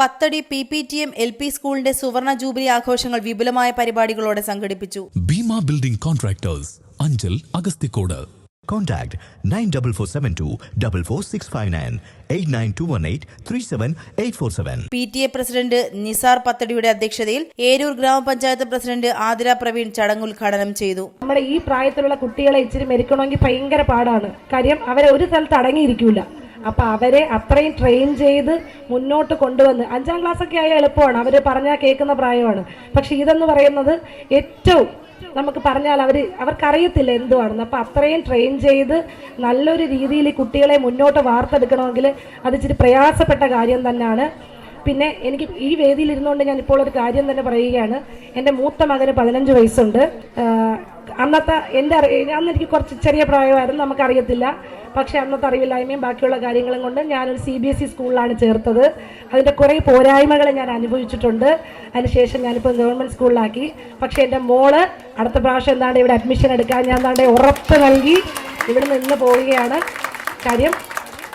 Pathadi P P T M L P സ്കൂളിന്റെ സുവർണ jubilee ആഘോഷങ്ങൾ വിപുലമായ പരിപാടികളോടെ സംഘടിപ്പിച്ചു. Bheema building contractors Anchal Agasthikode. Contact nine double four seven two double four six five nine eight nine two one eight three seven eight four seven P T A president Nisar പത്തടിയുടെ അധ്യക്ഷതയിൽ ഏരൂർ ഗ്രാമപഞ്ചായത്ത് president Athira Praveen ചടങ്ങ് ഉദ്ഘാടനം ചെയ്തു. നമ്മുടെ ഈ പ്രായത്തിലുള്ള കുട്ടികളെ ഇച്ചിരി മെരുക്കണമെങ്കിൽ ഭയങ്കര പാടാണ്. കാര്യം അവരെ ഒരു സ്ഥലത്ത് അടങ്ങിയിരിക്കൂല. അപ്പൊ അവരെ അത്രയും ട്രെയിൻ ചെയ്ത് മുന്നോട്ട് കൊണ്ടുവന്ന്. അഞ്ചാം ക്ലാസ് ഒക്കെ ആയ എളുപ്പമാണ്. അവർ പറഞ്ഞാൽ കേൾക്കുന്ന പ്രായമാണ്. പക്ഷെ ഇതെന്ന് പറയുന്നത് ഏറ്റവും നമുക്ക് പറഞ്ഞാൽ അവർ അവർക്കറിയത്തില്ല എന്തുവാണെന്ന്. അപ്പോൾ അത്രയും ട്രെയിൻ ചെയ്ത് നല്ലൊരു രീതിയിൽ കുട്ടികളെ മുന്നോട്ട് വാർത്തെടുക്കണമെങ്കിൽ അത് ഇച്ചിരി പ്രയാസപ്പെട്ട കാര്യം തന്നെയാണ്. പിന്നെ എനിക്ക് ഈ വേദിയിൽ ഇരുന്നുകൊണ്ട് ഞാൻ ഇപ്പോൾ ഒരു കാര്യം തന്നെ പറയുകയാണ്. എന്റെ മൂത്ത മകന് പതിനഞ്ച് വയസ്സുണ്ട്. അന്നത്തെ എന്റെ അറി അന്ന് എനിക്ക് കുറച്ച് ചെറിയ പ്രായമായിരുന്നു നമുക്കറിയത്തില്ല. പക്ഷേ അന്നത്തെ അറിവില്ലായ്മയും ബാക്കിയുള്ള കാര്യങ്ങളും കൊണ്ട് ഞാനൊരു സി ബി എസ് ഇ സ്കൂളിലാണ് ചേർത്തത്. അതിന്റെ കുറേ പോരായ്മകൾ ഞാൻ അനുഭവിച്ചിട്ടുണ്ട്. അതിനുശേഷം ഞാനിപ്പോൾ ഗവൺമെന്റ് സ്കൂളിലാക്കി. പക്ഷേ എന്റെ മോൾ അടുത്ത പ്രാവശ്യം എന്താണ് ഇവിടെ അഡ്മിഷൻ എടുക്കാൻ ഞാൻ എന്താണ്ട് ഉറപ്പ് നൽകി ഇവിടെ നിന്ന് പോവുകയാണ്. കാര്യം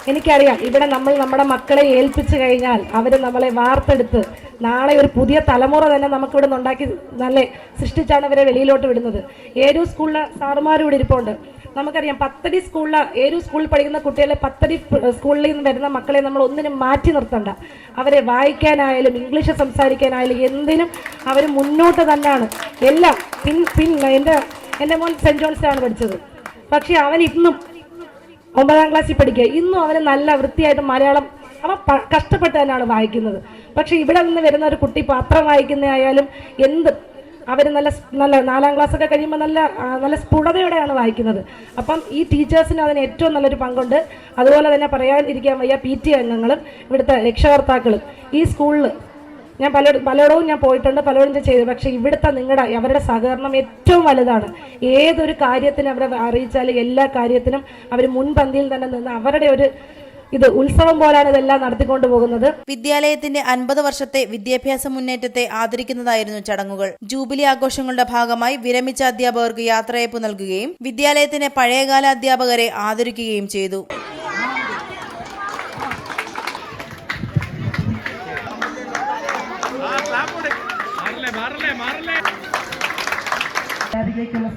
എനിക്കറിയാം ഇവിടെ നമ്മൾ നമ്മുടെ മക്കളെ ഏൽപ്പിച്ചു കഴിഞ്ഞാൽ അവർ നമ്മളെ വാർത്തെടുത്ത് നാളെ ഒരു പുതിയ തലമുറ തന്നെ നമുക്ക് ഇവിടെ ഉണ്ടാക്കി നല്ല സൃഷ്ടിച്ചാണ് ഇവരെ വെളിയിലോട്ട് വിടുന്നത്. ഏരൂ സ്കൂളിലെ സാറുമാരും ഇവിടെ ഇരിപ്പുണ്ട്. നമുക്കറിയാം പത്തടി സ്കൂളിലെ ഏരൂ സ്കൂളിൽ പഠിക്കുന്ന കുട്ടികളെ പത്തടി സ്കൂളിൽ നിന്ന് വരുന്ന മക്കളെ നമ്മൾ ഒന്നിനും മാറ്റി നിർത്തണ്ട. അവരെ വായിക്കാനായാലും ഇംഗ്ലീഷ് സംസാരിക്കാനായാലും എന്തിനും അവർ മുന്നോട്ട് തന്നെയാണ്. എല്ലാം പിൻ പിൻ എന്റെ എന്റെ മോൻ സെന്റ് ജോൺസിലാണ് പഠിച്ചത്. പക്ഷേ അവൻ ഇന്നും ഒമ്പതാം ക്ലാസ്സിൽ പഠിക്കുക. ഇന്നും അവന് നല്ല വൃത്തിയായിട്ട് മലയാളം അവൻ കഷ്ടപ്പെട്ടാലാണ് വായിക്കുന്നത്. പക്ഷെ ഇവിടെ നിന്ന് വരുന്ന ഒരു കുട്ടി പത്രം വായിക്കുന്ന ആയാലും എന്ത്. അവർ നല്ല നല്ല നാലാം ക്ലാസ് ഒക്കെ കഴിയുമ്പോൾ നല്ല നല്ല സ്ഫുടതയോടെയാണ് വായിക്കുന്നത്. അപ്പം ഈ ടീച്ചേഴ്സിന് അതിന് ഏറ്റവും നല്ലൊരു പങ്കുണ്ട്. അതുപോലെ തന്നെ പറയാതിരിക്കാൻ വയ്യ പി ടി അംഗങ്ങളും ഇവിടുത്തെ രക്ഷകർത്താക്കളും. ഈ സ്കൂളിൽ ഞാൻ പല പലയിടവും ഞാൻ പോയിട്ടുണ്ട് പലയിടവും ചെയ്തു. പക്ഷേ ഇവിടുത്തെ നിങ്ങളുടെ അവരുടെ സഹകരണം ഏറ്റവും വലുതാണ്. ഏതൊരു കാര്യത്തിനും അവരെ അറിയിച്ചാൽ എല്ലാ കാര്യത്തിനും അവർ മുൻപന്തിയിൽ തന്നെ നിന്ന് അവരുടെ ഒരു ഇത് ഉത്സവം പോലാണ് ഇതെല്ലാം നടത്തിക്കൊണ്ടു പോകുന്നത്. വിദ്യാലയത്തിന്റെ അൻപത് വർഷത്തെ വിദ്യാഭ്യാസ മുന്നേറ്റത്തെ ആദരിക്കുന്നതായിരുന്നു ചടങ്ങുകൾ. ജൂബിലി ആഘോഷങ്ങളുടെ ഭാഗമായി വിരമിച്ച അധ്യാപകർക്ക് യാത്രയയപ്പ് നൽകുകയും വിദ്യാലയത്തിന്റെ പഴയകാല അധ്യാപകരെ ആദരിക്കുകയും ചെയ്തു.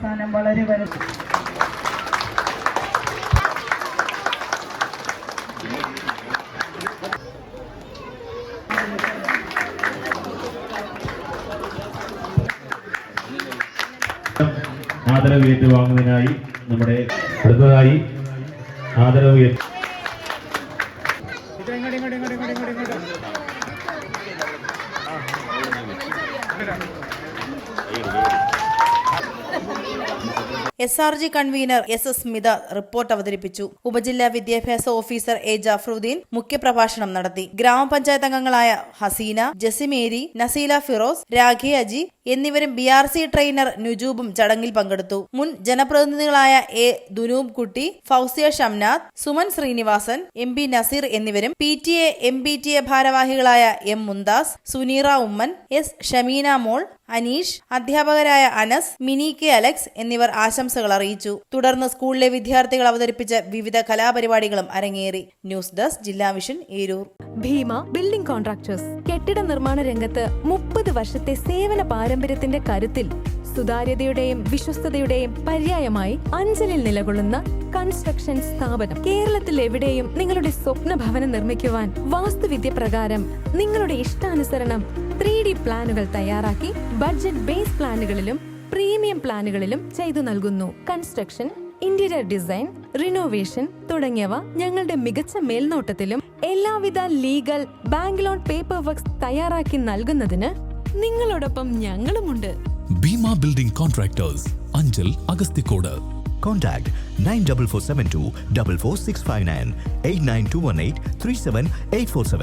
സ്ഥാനം വളരെ വലുത്. ആദരവ് ഏറ്റുവാങ്ങുന്നതിനായി നമ്മുടെ അടുത്തതായി ആദരവ് ഏറ്റ് S R G convener S S Smitha report അവതരിപ്പിച്ചു. ഉപജില്ലാ വിദ്യാഭ്യാസ ഓഫീസർ എ ജാഫറുദ്ദീൻ മുഖ്യപ്രഭാഷണം നടത്തി. ഗ്രാമപഞ്ചായത്ത് അംഗങ്ങളായ ഹസീന ജസിമേരി നസീല ഫിറോസ് രാഖി അജി എന്നിവരും ബി ആർ സി ട്രെയിനർ നുജൂബും ചടങ്ങിൽ പങ്കെടുത്തു. മുൻ ജനപ്രതിനിധികളായ A Dunoob Kutty Fousiya Shamnath Suman Srinivasan M P Nazeer എന്നിവരും P T A M P T A ഭാരവാഹികളായ എം മുന്താസ് സുനീറ ഉമ്മൻ എസ് ഷമീന മോൾ അനീഷ് അധ്യാപകരായ അനസ് മിനി കെ അലക്സ് എന്നിവർ ആശംസകൾ അറിയിച്ചു. തുടർന്ന് സ്കൂളിലെ വിദ്യാർത്ഥികൾ അവതരിപ്പിച്ച വിവിധ കലാപരിപാടികളും അരങ്ങേറി. ന്യൂസ് ഡെസ്ക് ജില്ലാ mission Eroor. Bheema building contractors. കെട്ടിട നിർമ്മാണ രംഗത്ത് മുപ്പത് വർഷത്തെ സേവന പാരമ്പര്യത്തിന്റെ കരുത്തിൽ സുതാര്യതയുടെയും വിശ്വസ്തയുടെയും പര്യായമായി അഞ്ചലിൽ നിലകൊള്ളുന്ന കൺസ്ട്രക്ഷൻ സ്ഥാപനം. കേരളത്തിൽ എവിടെയും നിങ്ങളുടെ സ്വപ്ന ഭവനം നിർമ്മിക്കുവാൻ വാസ്തുവിദ്യ പ്രകാരം നിങ്ങളുടെ ഇഷ്ടാനുസരണം ത്രീ ഡി പ്ലാനുകൾ തയ്യാറാക്കി ബഡ്ജറ്റ് ബേസ് പ്ലാനുകളിലും പ്രീമിയം പ്ലാനുകളിലും ചെയ്തു നൽകുന്നു. കൺസ്ട്രക്ഷൻ ഇന്റീരിയർ ഡിസൈൻ റിനോവേഷൻ തുടങ്ങിയവ ഞങ്ങളുടെ മികച്ച മേൽനോട്ടത്തിലും എല്ലാവിധ legal bank loan paper works തയ്യാറാക്കി നൽകുന്നതിന് നിങ്ങളോടൊപ്പം ഞങ്ങളുമുണ്ട്. Bheema building contractors Anchal Agasthikode. Contact 94472 44659 89218 37847.